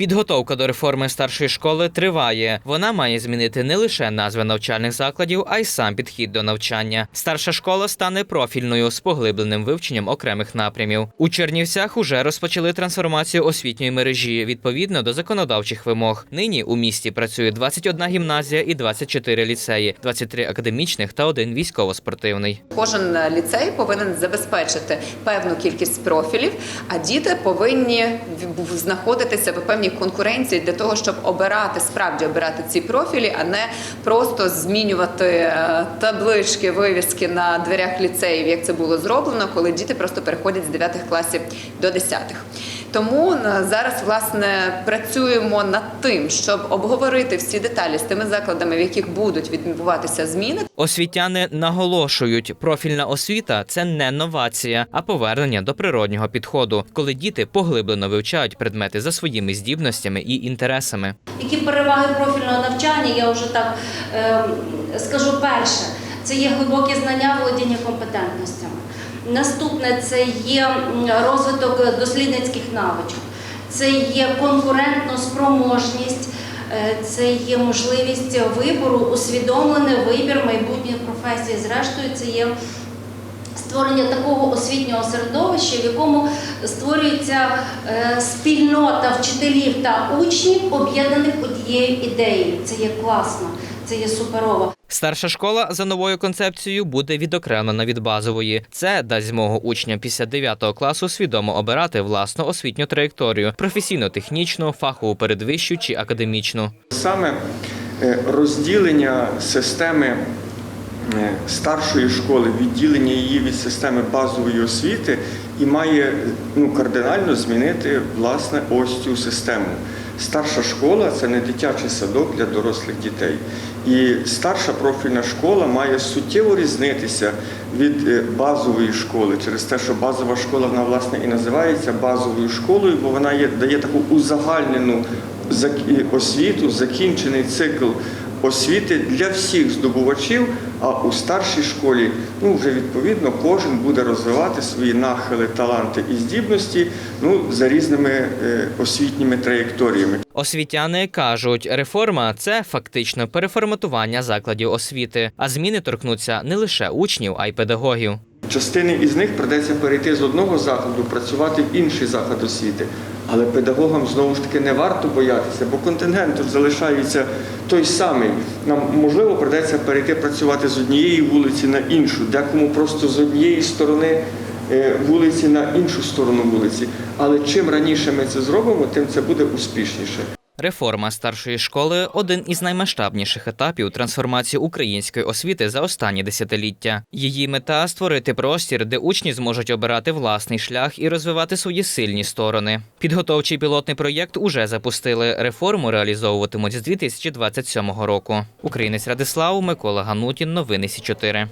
Підготовка до реформи старшої школи триває. Вона має змінити не лише назви навчальних закладів, а й сам підхід до навчання. Старша школа стане профільною з поглибленим вивченням окремих напрямів. У Чернівцях уже розпочали трансформацію освітньої мережі відповідно до законодавчих вимог. Нині у місті працює 21 гімназія і 24 ліцеї, 23 академічних та один військово-спортивний. Кожен ліцей повинен забезпечити певну кількість профілів, а діти повинні знаходитися в певній конкуренції для того, щоб обирати справді обирати ці профілі, а не просто змінювати е, таблички, вивіски на дверях ліцеїв, як це було зроблено, коли діти просто переходять з 9 класів до 10. Тому зараз власне працюємо над тим, щоб обговорити всі деталі з тими закладами, в яких будуть відбуватися зміни, Освітяни наголошують, профільна освіта це не новація, а повернення до природнього підходу, коли діти поглиблено вивчають предмети за своїми здібностями і інтересами. Які переваги профільного навчання, я вже так е, скажу перше, це є глибоке знання, володіння компетентностями. Наступне це є розвиток дослідницьких навичок, це є конкурентна спроможність, е, це є можливість вибору, усвідомлений вибір майбутньої професії. Зрештою, це є створення такого освітнього середовища, в якому створюється е, спільнота вчителів та учнів, об'єднаних однією ідеєю. Це є класно, це є суперово. Старша школа за новою концепцією буде відокремлена від базової. Це дасть змогу учням після 9 класу свідомо обирати власну освітню траєкторію професійно-технічну, фахову передвищу чи академічну. Саме е, розділення системи е, старшої школи, відділення її від системи базової освіти і має ну, кардинально змінити власне ось цю систему. Старша школа це не дитячий садок для дорослих дітей. І старша профільна школа має суттєво різнитися від е, базової школи через те, що базова школа вона власне і називається базовою школою, бо вона є, дає таку узагальнену освіту, закінчений цикл освіти для всіх здобувачів. А у старшій школі ну вже відповідно кожен буде розвивати свої нахили, таланти і здібності ну за різними е, освітніми траєкторіями. Освітяни кажуть, реформа це фактично переформатування закладів освіти, а зміни торкнуться не лише учнів, а й педагогів. Частини із них придеться перейти з одного закладу, працювати в інший заклад освіти. Але педагогам знову ж таки не варто боятися, бо контингент тут залишається той самий. Нам можливо придеться перейти працювати з однієї вулиці на іншу, декому просто з однієї сторони е, вулиці на іншу сторону вулиці. Але чим раніше ми це зробимо, тим це буде успішніше. Реформа старшої школи один із наймасштабніших етапів трансформації української освіти за останні десятиліття. Її мета створити простір, де учні зможуть обирати власний шлях і розвивати свої сильні сторони. Підготовчий пілотний проєкт уже запустили. Реформу реалізовуватимуть з 2027 року. Українець Радислав Микола Ганутін. Новини Сі 4